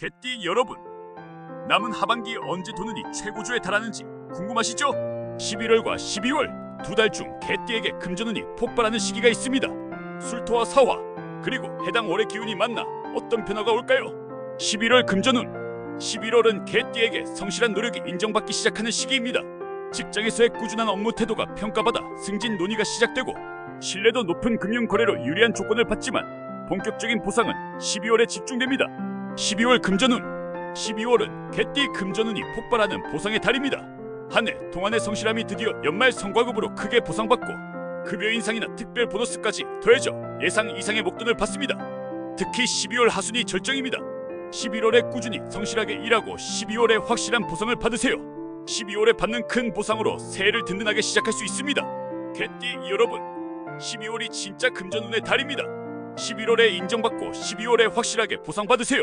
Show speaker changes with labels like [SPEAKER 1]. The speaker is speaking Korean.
[SPEAKER 1] 개띠 여러분, 남은 하반기 언제 도는이 최고조에 달하는지 궁금하시죠? 11월과 12월 두 달 중 개띠에게 금전운이 폭발하는 시기가 있습니다. 술토와 사화 그리고 해당 월의 기운이 만나 어떤 변화가 올까요? 11월 금전운 11월은 개띠에게 성실한 노력이 인정받기 시작하는 시기입니다. 직장에서의 꾸준한 업무 태도가 평가받아 승진 논의가 시작되고 신뢰도 높은 금융 거래로 유리한 조건을 받지만 본격적인 보상은 12월에 집중됩니다. 12월 금전운 12월은 개띠 금전운이 폭발하는 보상의 달입니다. 한 해 동안의 성실함이 드디어 연말 성과급으로 크게 보상받고 급여 인상이나 특별 보너스까지 더해져 예상 이상의 목돈을 받습니다. 특히 12월 하순이 절정입니다. 11월에 꾸준히 성실하게 일하고 12월에 확실한 보상을 받으세요. 12월에 받는 큰 보상으로 새해를 든든하게 시작할 수 있습니다. 개띠 여러분, 12월이 진짜 금전운의 달입니다. 11월에 인정받고 12월에 확실하게 보상받으세요.